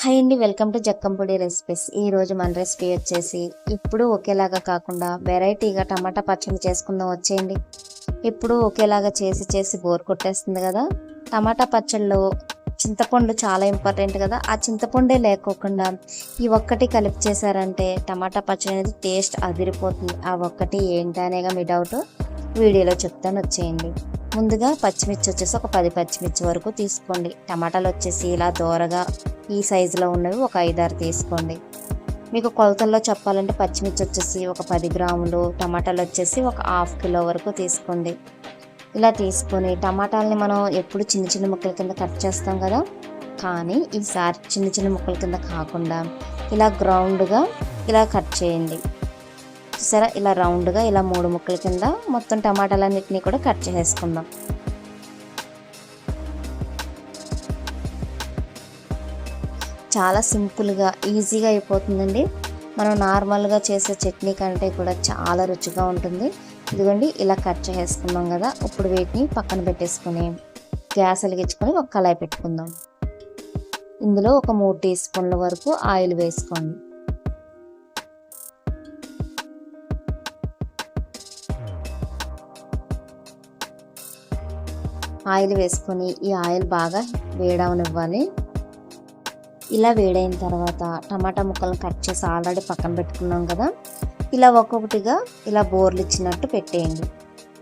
Hi అండి welcome to జక్కంపొడి recipes. ఈ రోజు మన రెసిపీ వచ్చేసి ఇప్పుడు ఒకేలాగా కాకుండా వెరైటీగా టమాటా పచ్చడి చేసుకుందాం వచ్చేయండి. ఇప్పుడు ఒకేలాగా చేసి చేసి బోర్ కొట్టేస్తుంది కదా. టమాటా పచ్చడిలో చింతపండు చాలా ఇంపార్టెంట్ కదా. ఆ చింతపండే లేకోకుండా ఈ ఒక్కటి కలిపి చేశారంటే టమాటా పచ్చడి అనేది టేస్ట్ అదిరిపోతుంది. ఆ ఒక్కటి ఏంటనేగా మీ డౌట్ వీడియోలో చెప్తాను వచ్చేయండి. ముందుగా పచ్చిమిర్చి వచ్చేసి ఒక పది పచ్చిమిర్చి వరకు తీసుకోండి. టమాటాలు వచ్చేసి ఇలా దోరగా ఈ సైజులో ఉన్నవి ఒక ఐదారు తీసుకోండి. మీకు కొలతల్లో చెప్పాలంటే పచ్చిమిర్చి వచ్చేసి ఒక పది గ్రాములు టమాటాలు వచ్చేసి ఒక హాఫ్ కిలో వరకు తీసుకోండి. ఇలా తీసుకొని టమాటాలని మనం ఎప్పుడు చిన్న చిన్న ముక్కల కింద కట్ చేస్తాం కదా? కానీ ఈసారి చిన్న చిన్న ముక్కల కింద కాకుండా ఇలా గ్రౌండ్గా ఇలా కట్ చేయండి. చూసారా ఇలా రౌండ్గా ఇలా మూడు ముక్కల కింద మొత్తం టమాటాలన్నిటిని కూడా కట్ చేసుకుందాం చాలా సింపుల్గా ఈజీగా అయిపోతుందండి. మనం నార్మల్గా చేసే చట్నీ కంటే కూడా చాలా రుచిగా ఉంటుంది. ఇదిగోండి ఇలా కట్ చేసుకున్నాం కదా ఇప్పుడు వీటిని పక్కన పెట్టేసుకుని గ్యాస్ వెలిగించుకొని ఒక కళాయి పెట్టుకుందాం. ఇందులో ఒక మూడు టీ స్పూన్ల వరకు ఆయిల్ వేసుకోండి. ఆయిల్ వేసుకొని ఈ ఆయిల్ బాగా వేడవనివ్వాలి. ఇలా వేడైన తర్వాత టమాటా ముక్కలను కట్ చేసి ఆల్రెడీ పక్కన పెట్టుకున్నాం కదా ఇలా ఒక్కొక్కటిగా ఇలా బోర్లు ఇచ్చినట్టు పెట్టేయండి.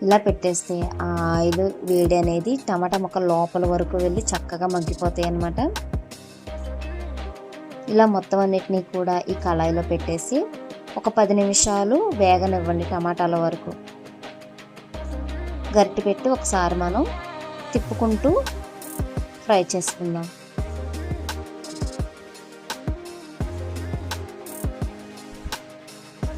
ఇలా పెట్టేస్తే ఆ ఆయిల్ వేడి అనేది టమాటా ముక్కలు లోపల వరకు వెళ్ళి చక్కగా మగ్గిపోతాయి అన్నమాట. ఇలా మొత్తం అన్నిటినీ కూడా ఈ కళాయిలో పెట్టేసి ఒక పది నిమిషాలు వేగనివ్వండి టమాటాల వరకు. గరిటె పెట్టి ఒకసారి మనం తిప్పుకుంటూ ఫ్రై చేసుకుందాం.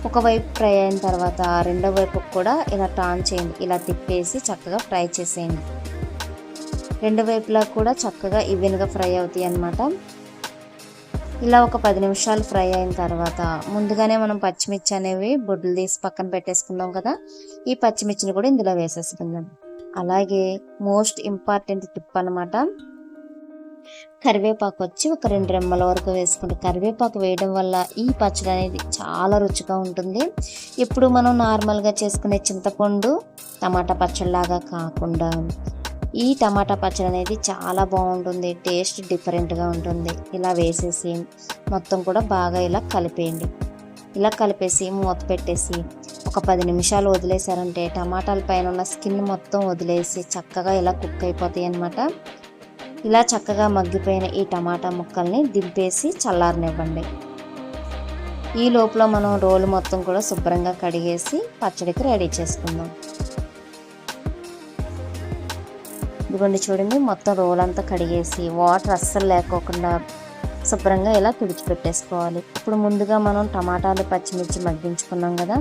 ఒకవైపు ఫ్రై అయిన తర్వాత రెండో వైపు కూడా ఇలా టాన్ చేయండి. ఇలా తిప్పేసి చక్కగా ఫ్రై చేసేయండి. రెండు వైపులా కూడా చక్కగా ఈవెన్గా ఫ్రై అవుతాయి అన్నమాట. ఇలా ఒక పది నిమిషాలు ఫ్రై అయిన తర్వాత ముందుగానే మనం పచ్చిమిర్చి అనేవి బొడ్లు తీసి పక్కన పెట్టేసుకున్నాం కదా. ఈ పచ్చిమిర్చిని కూడా ఇందులో వేసేసుకుందాం. అలాగే మోస్ట్ ఇంపార్టెంట్ టిప్ అనమాట కరివేపాకు వచ్చి ఒక రెండు రెమ్మల వరకు వేసుకుంటే కరివేపాకు వేయడం వల్ల ఈ పచ్చడి అనేది చాలా రుచిగా ఉంటుంది. ఇప్పుడు మనం నార్మల్గా చేసుకునే చింతపండు టమాటా పచ్చడిలాగా కాకుండా ఈ టమాటా పచ్చడి అనేది చాలా బాగుంటుంది. టేస్ట్ డిఫరెంట్గా ఉంటుంది. ఇలా వేసేసి మొత్తం కూడా బాగా ఇలా కలిపేయండి. ఇలా కలిపేసి మూత పెట్టేసి ఒక పది నిమిషాలు వదిలేసారంటే టమాటాల పైన ఉన్న స్కిన్ మొత్తం వదిలేసి చక్కగా ఇలా కుక్ అయిపోతాయి అన్నమాట. ఇలా చక్కగా మగ్గిపోయిన ఈ టమాటా ముక్కల్ని దింపేసి చల్లారనివ్వండి. ఈ లోపల మనం రోలు మొత్తం కూడా శుభ్రంగా కడిగేసి పచ్చడికి రెడీ చేసుకుందాం. ఇదిగోండి చూడండి మొత్తం రోల్ అంతా కడిగేసి వాటర్ అస్సలు లేకోకుండా శుభ్రంగా ఇలా తుడిచిపెట్టేసుకోవాలి. ఇప్పుడు ముందుగా మనం టమాటాలు పచ్చిమిర్చి మగ్గించుకున్నాం కదా?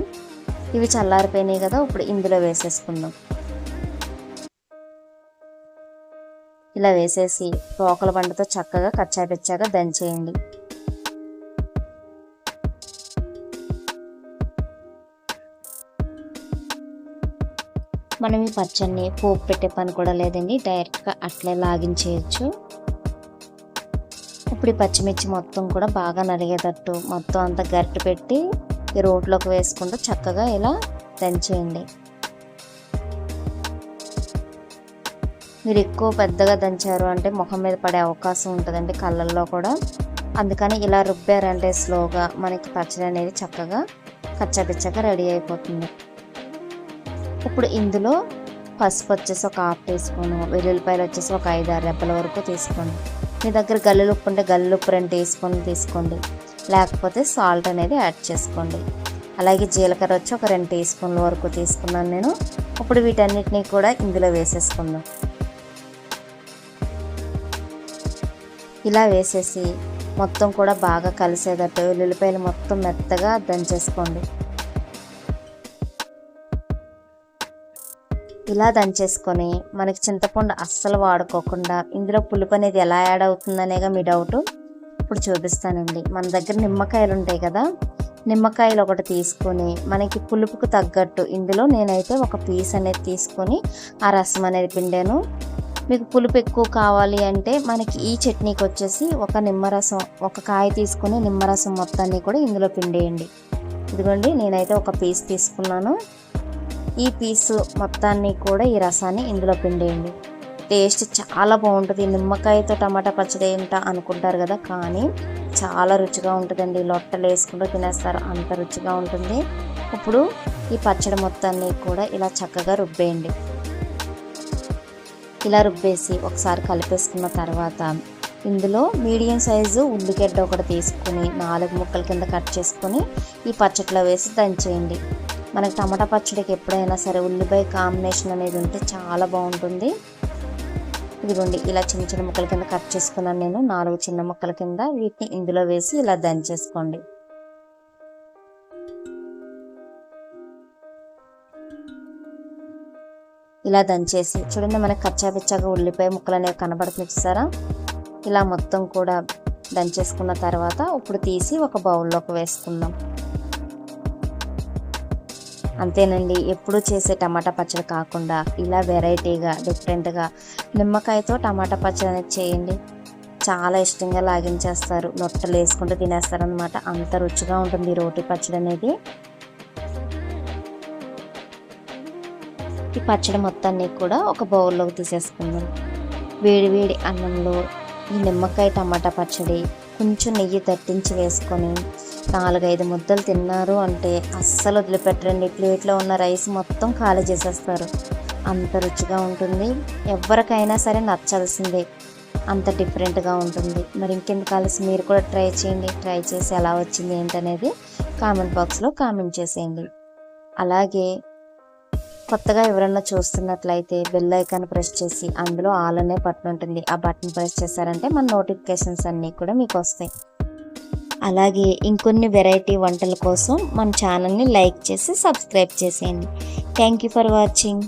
ఇవి చల్లారిపోయినాయి కదా ఇప్పుడు ఇందులో వేసేసుకుందాం. ఇలా వేసేసి రోకల బండతో చక్కగా కచ్చాపిచ్చాగా దంచేయండి. మనం ఈ పచ్చడిని పోపు పెట్టే పని కూడా లేదండి డైరెక్ట్గా అట్లే లాగించేయచ్చు. ఇప్పుడు ఈ పచ్చిమిర్చి మొత్తం కూడా బాగా నలిగేటట్టు మొత్తం అంతా గరిటె పెట్టి ఈ రోట్లోకి వేసుకుంటూ చక్కగా ఇలా దంచేయండి. మీరు ఎక్కువ పెద్దగా దంచారు అంటే ముఖం మీద పడే అవకాశం ఉంటుందండి కళ్ళల్లో కూడా. అందుకని ఇలా రుబ్బారంటే స్లోగా మనకి పచ్చడి అనేది చక్కగా కచ్చపిచ్చగా రెడీ అయిపోతుంది. ఇప్పుడు ఇందులో పసుపు వచ్చేసి ఒక హాఫ్ టీ వెల్లుల్లిపాయలు వచ్చేసి ఒక ఐదు ఆరు రెబ్బల వరకు తీసుకోండి. మీ దగ్గర గల్లులుప్పు ఉంటే గల్లుప్పు రెండు టీ స్పూన్లు తీసుకోండి. లేకపోతే సాల్ట్ అనేది యాడ్ చేసుకోండి. అలాగే జీలకర్ర వచ్చి ఒక రెండు టీ స్పూన్ల వరకు తీసుకున్నాను నేను. ఇప్పుడు వీటన్నిటిని కూడా ఇందులో వేసేసుకుందాం. ఇలా వేసేసి మొత్తం కూడా బాగా కలిసేటట్టు వెల్లుల్లిపాయలు మొత్తం మెత్తగా దంచేసుకోండి. ఇలా దంచేసుకొని మనకి చింతపండు అస్సలు వాడుకోకుండా ఇందులో పులుపు అనేది ఎలా యాడ్ అవుతుందనేగా మీ డౌట్ ఇప్పుడు చూపిస్తానండి. మన దగ్గర నిమ్మకాయలు ఉంటాయి కదా నిమ్మకాయలు ఒకటి తీసుకొని మనకి పులుపుకు తగ్గట్టు ఇందులో నేనైతే ఒక పీస్ అనేది తీసుకొని ఆ రసం అనేది పిండాను. మీకు పులుపు ఎక్కువ కావాలి అంటే మనకి ఈ చట్నీకి వచ్చేసి ఒక నిమ్మరసం ఒక కాయ తీసుకొని నిమ్మరసం మొత్తాన్ని కూడా ఇందులో పిండేయండి. ఇదిగోండి నేనైతే ఒక పీస్ తీసుకున్నాను. ఈ పీసు మొత్తాన్ని కూడా ఈ రసాన్ని ఇందులో పిండేయండి. టేస్ట్ చాలా బాగుంటుంది. నిమ్మకాయతో టమాటా పచ్చడి ఏంట అనుకుంటారు కదా కానీ చాలా రుచిగా ఉంటుందండి. లొట్టలు వేసుకుంటూ తినేస్తారు. అంత రుచిగా ఉంటుంది. ఇప్పుడు ఈ పచ్చడి మొత్తాన్ని కూడా ఇలా చక్కగా రుబ్బేయండి. ఇలా రుబ్బేసి ఒకసారి కలిపేసుకున్న తర్వాత ఇందులో మీడియం సైజు ఉల్లిగడ్డ ఒకటి తీసుకుని నాలుగు ముక్కల కింద కట్ చేసుకొని ఈ పచ్చట్లో వేసి దంచేయండి. మనకి టమాటా పచ్చడికి ఎప్పుడైనా సరే ఉల్లిపాయ కాంబినేషన్ అనేది ఉంటే చాలా బాగుంటుంది. ఇదిగోండి ఇలా చిన్న చిన్న ముక్కల కింద కట్ చేసుకున్నాను నేను. నాలుగు చిన్న ముక్కల కింద వీటిని ఇందులో వేసి ఇలా దంచేసుకోండి. ఇలా దంచేసి చూడండి మనకి కచ్చాపిచ్చాగా ఉల్లిపాయ ముక్కలు అనేవి కనబడుతుంది చూసారా? ఇలా మొత్తం కూడా దంచేసుకున్న తర్వాత ఇప్పుడు తీసి ఒక బౌల్లోకి వేసుకుందాం. అంతేనండి. ఎప్పుడు చేసే టమాటా పచ్చడి కాకుండా ఇలా వెరైటీగా డిఫరెంట్గా నిమ్మకాయతో టమాటా పచ్చడి అనేది చేయండి. చాలా ఇష్టంగా లాగించేస్తారు. లొట్టలు వేసుకుంటూ తినేస్తారు అనమాట అంత రుచిగా ఉంటుంది ఈ రోటి పచ్చడి అనేది. ఈ పచ్చడి మొత్తాన్ని కూడా ఒక బౌల్లోకి తీసేసుకుందాం. వేడి వేడి అన్నంలో ఈ నిమ్మకాయ టమాటా పచ్చడి కొంచెం నెయ్యి తట్టించి వేసుకొని నాలుగైదు ముద్దలు తిన్నారు అంటే అస్సలు వదిలిపెట్టరండి. ప్లేట్లో ఉన్న రైస్ మొత్తం ఖాళీ చేసేస్తారు. అంత రుచిగా ఉంటుంది. ఎవరికైనా సరే నచ్చాల్సిందే. అంత డిఫరెంట్గా ఉంటుంది. మరి ఇంకెందుకు కలిసి మీరు కూడా ట్రై చేయండి. ట్రై చేసి ఎలా వచ్చింది ఏంటనేది కామెంట్ బాక్స్లో కామెంట్ చేసేయండి. అలాగే కొత్తగా ఎవరన్నా చూస్తున్నట్లయితే బెల్ ఐకాన్ ప్రెస్ చేసి అందులో ఆల్ అనే బటన్ ఉంటుంది. ఆ బటన్ ప్రెస్ చేశారంటే మన నోటిఫికేషన్స్ అన్నీ కూడా మీకు వస్తాయి. అలాగే ఇంకొన్ని వెరైటీ వంటల కోసం మన ఛానల్ని లైక్ చేసి సబ్స్క్రైబ్ చేసేయండి. Thank you for watching